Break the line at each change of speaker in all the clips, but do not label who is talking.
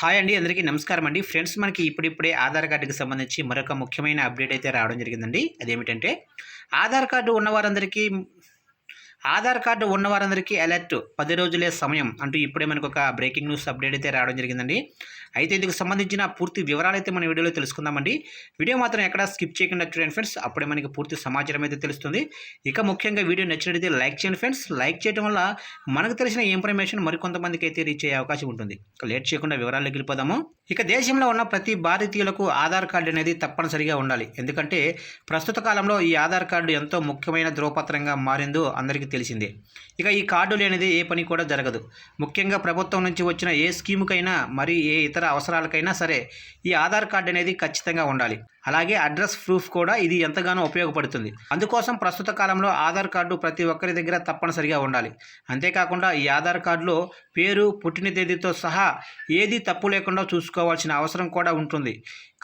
Hi అండి అందరికీ నమస్కారం అండి. ఫ్రెండ్స్ మనకి ఇప్పుడిప్పుడే ఆధార్ కార్డుకి సంబంధించి మరొక ముఖ్యమైన అప్డేట్ అయితే రావడం జరిగిందండి. అదేమిటంటే ఆధార్ కార్డు ఉన్న వారందరికీ ఆధార్ కార్డు ఉన్న వారందరికీ అలర్ట్. పది రోజులే సమయం అంటూ ఇప్పుడే మనకు ఒక బ్రేకింగ్ న్యూస్ అప్డేట్ అయితే రావడం జరిగిందండి. అయితే ఇందుకు సంబంధించిన పూర్తి వివరాలు అయితే మన వీడియోలో తెలుసుకుందామండి. వీడియో మాత్రం ఎక్కడ స్కిప్ చేయకుండా చూడండి ఫ్రెండ్స్. అప్పుడే మనకి పూర్తి సమాచారం అయితే తెలుస్తుంది. ఇక ముఖ్యంగా వీడియో నచ్చినట్లయితే లైక్ చేయండి ఫ్రెండ్స్. లైక్ చేయడం వల్ల మనకు తెలిసిన ఇన్ఫర్మేషన్ మరికొంతమందికి అయితే రీచ్ అయ్యే అవకాశం ఉంటుంది. లేట్ చేయకుండా వివరాల్లోకి వెళ్ళిపోదాము. ఇక దేశంలో ఉన్న ప్రతి భారతీయులకు ఆధార్ కార్డు అనేది తప్పనిసరిగా ఉండాలి. ఎందుకంటే ప్రస్తుత కాలంలో ఈ ఆధార్ కార్డు ఎంతో ముఖ్యమైన ధ్రువపత్రంగా మారిందో అందరికీ తెలిసిందే. ఇక ఈ కార్డు లేనిది ఏ పని కూడా జరగదు. ముఖ్యంగా ప్రభుత్వం నుంచి వచ్చిన ఏ స్కీముకైనా మరి ఏ ఇతర అవసరాలకైనా సరే ఈ ఆధార్ కార్డు అనేది ఖచ్చితంగా ఉండాలి. అలాగే అడ్రస్ ప్రూఫ్ కూడా ఇది ఎంతగానో ఉపయోగపడుతుంది. అందుకోసం ప్రస్తుత కాలంలో ఆధార్ కార్డు ప్రతి ఒక్కరి దగ్గర తప్పనిసరిగా ఉండాలి. అంతేకాకుండా ఈ ఆధార్ కార్డులో పేరు పుట్టిన తేదీతో సహా ఏది తప్పు లేకుండా చూసుకోవాల్సిన అవసరం కూడా ఉంటుంది.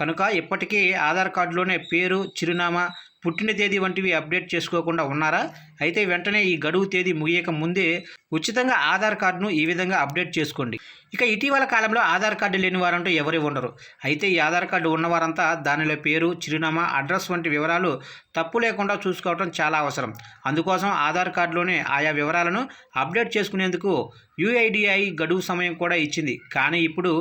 కనుక ఇప్పటికీ ఆధార్ కార్డులోనే పేరు చిరునామా పుట్టిన తేదీ వంటివి అప్డేట్ చేసుకోకుండా ఉన్నారా? అయితే వెంటనే ఈ గడువు తేదీ ముగియక ముందే ఉచితంగా ఆధార్ కార్డును ఈ విధంగా అప్డేట్ చేసుకోండి. ఇక ఇటీవల కాలంలో ఆధార్ కార్డు లేని వారంటూ ఎవరు ఉండరు. అయితే ఈ ఆధార్ కార్డు ఉన్నవారంతా దానిలో పేరు చిరునామా అడ్రస్ వంటి వివరాలు తప్పు లేకుండా చూసుకోవడం చాలా అవసరం. అందుకోసం ఆధార్ కార్డులోనే ఆయా వివరాలను అప్డేట్ చేసుకునేందుకు యుఐడిఐ గడువు సమయం కూడా ఇచ్చింది. కానీ ఇప్పుడు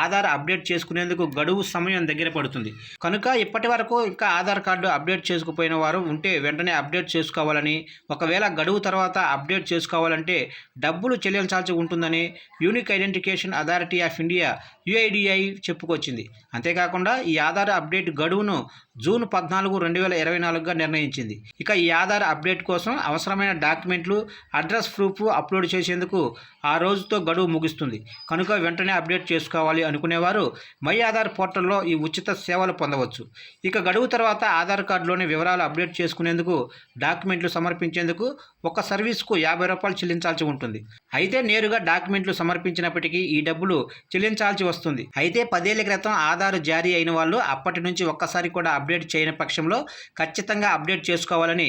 ఆధార్ అప్డేట్ చేసుకునేందుకు గడువు సమయం దగ్గర పడుతుంది. కనుక ఇప్పటి వరకు ఇంకా ఆధార్ కార్డు అప్డేట్ చేసుకుపోయిన వారు ఉంటే వెంటనే అప్డేట్ చేసుకోవాలని ఒకవేళ గడువు తర్వాత అప్డేట్ చేసుకోవాలంటే డబ్బులు చెల్లించాల్సి ఉంటుందని unique identification authority of India UIDAI చెప్పుకొచ్చింది. అంతేకాకుండా ఈ ఆధార్ అప్డేట్ గడువును జూన్ పద్నాలుగు రెండు వేల ఇరవై నాలుగుగా నిర్ణయించింది. ఇక ఈ ఆధార్ అప్డేట్ కోసం అవసరమైన డాక్యుమెంట్లు అడ్రస్ ప్రూఫ్ అప్లోడ్ చేసేందుకు ఆ రోజుతో గడువు ముగుస్తుంది. కనుక వెంటనే అప్డేట్ చేసుకోవాలి అనుకునేవారు మై ఆధార్ పోర్టల్లో ఈ ఉచిత సేవలు పొందవచ్చు. ఇక గడువు తర్వాత ఆధార్ కార్డులోని వివరాలు అప్డేట్ చేసుకునేందుకు డాక్యుమెంట్లు సమర్పించేందుకు ఒక సర్వీస్కు యాభై రూపాయలు చెల్లించాల్సి ఉంటుంది. అయితే నేరుగా డాక్యుమెంట్లు సమర్పించినప్పటికీ ఈ డబ్బులు చెల్లించాల్సి వస్తుంది. అయితే పదేళ్ళ క్రితం ఆధార్ జారీ అయిన వాళ్ళు అప్పటి నుంచి ఒక్కసారి కూడా అప్డేట్ చేయని పక్షంలో ఖచ్చితంగా అప్డేట్ చేసుకోవాలని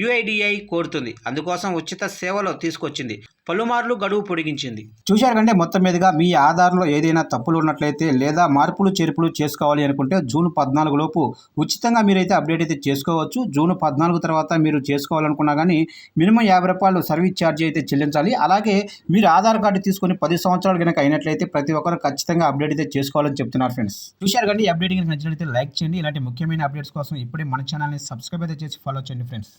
యుఐడిఐ కోరుతుంది. అందుకోసం ఉచిత సేవలు తీసుకొచ్చింది. పలుమార్లు గడువు పొడిగించింది.
చూశారు కంటే మొత్తం మీదుగా మీ ఆధార్లో ఏదైనా తప్పులు ఉన్నట్లయితే లేదా మార్పులు చేర్పులు చేసుకోవాలి అనుకుంటే జూన్ పద్నాలుగు లోపు ఉచితంగా మీరైతే అప్డేట్ అయితే చేసుకోవచ్చు. జూన్ పద్నాలుగు తర్వాత మీరు చేసుకోవాలనుకున్నా కానీ మినిమం యాభై రూపాయలు సర్వీస్ ఛార్జ్ అయితే చెల్లించాలి. అలాగే మీరు ఆధార్ కార్డు తీసుకొని పది సంవత్సరాలు కనుక అయినట్లయితే ప్రతి ఒక్కరు ఖచ్చితంగా అప్డేట్ అయితే చేసుకోవాలని చెప్తున్నారు ఫ్రెండ్స్. చూశారు కంటే అప్డేట్ కనుక నచ్చినట్లయితే లైక్ చేయండి. ఇలాంటి ముఖ్యమైన అప్డేట్స్ కోసం ఇప్పుడే మన ఛానల్ని సబ్స్క్రైబ్ అయితే చేసి ఫాలో చేయండి ఫ్రెండ్స్.